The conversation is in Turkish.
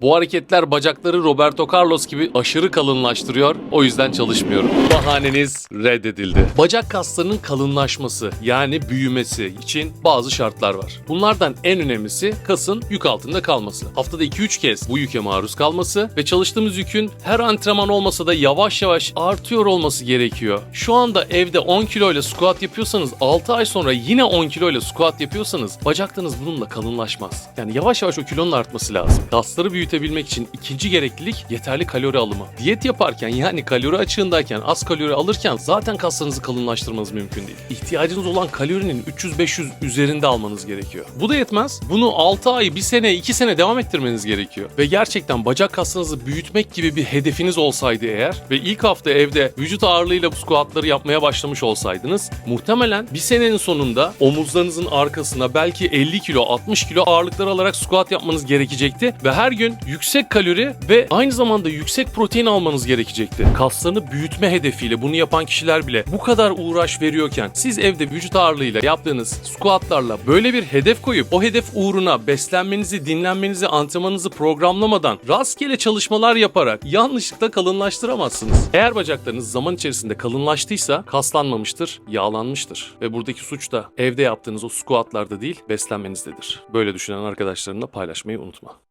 Bu hareketler bacakları Roberto Carlos gibi aşırı kalınlaştırıyor. O yüzden çalışmıyorum. Bahaneniz reddedildi. Bacak kaslarının kalınlaşması yani büyümesi için bazı şartlar var. Bunlardan en önemlisi kasın yük altında kalması. Haftada 2-3 kez bu yüke maruz kalması ve çalıştığımız yükün her antrenman olmasa da yavaş yavaş artıyor olması gerekiyor. Şu anda evde 10 kilo ile squat yapıyorsanız 6 ay sonra yine 10 kilo ile squat yapıyorsanız bacaklarınız bununla kalınlaşmaz. Yani yavaş yavaş o kilonun artması lazım. Kasları büyütebilmek için ikinci gereklilik yeterli kalori alımı. Diyet yaparken yani kalori açığındayken az kalori alırken zaten kaslarınızı kalınlaştırmanız mümkün değil. İhtiyacınız olan kalorinin 300-500 üzerinde almanız gerekiyor. Bu da yetmez. Bunu 6 ay, 1 sene, 2 sene devam ettirmeniz gerekiyor. Ve gerçekten bacak kaslarınızı büyütmek gibi bir hedefiniz olsaydı eğer ve ilk hafta evde vücut ağırlığıyla bu squatları yapmaya başlamış olsaydınız muhtemelen bir senenin sonunda omuzlarınızın arkasına belki 50 kilo 60 kilo ağırlıklar alarak squat yapmanız gerekecekti ve her gün yüksek kalori ve aynı zamanda yüksek protein almanız gerekecekti. Kaslarını büyütme hedefiyle bunu yapan kişiler bile bu kadar uğraş veriyorken siz evde vücut ağırlığıyla yaptığınız squatlarla böyle bir hedef koyup o hedef uğruna beslenmenizi, dinlenmenizi, antrenmanınızı programlamadan rastgele çalışmalar yaparak yanlışlıkla kalınlaştıramazsınız. Eğer bacaklarınız zaman içerisinde kalınlaştıysa kaslanmamıştır, yağlanmıştır. Ve buradaki suç da evde yaptığınız o squatlarda değil beslenmenizdedir. Böyle düşünen arkadaşlarınla paylaşmayı unutma.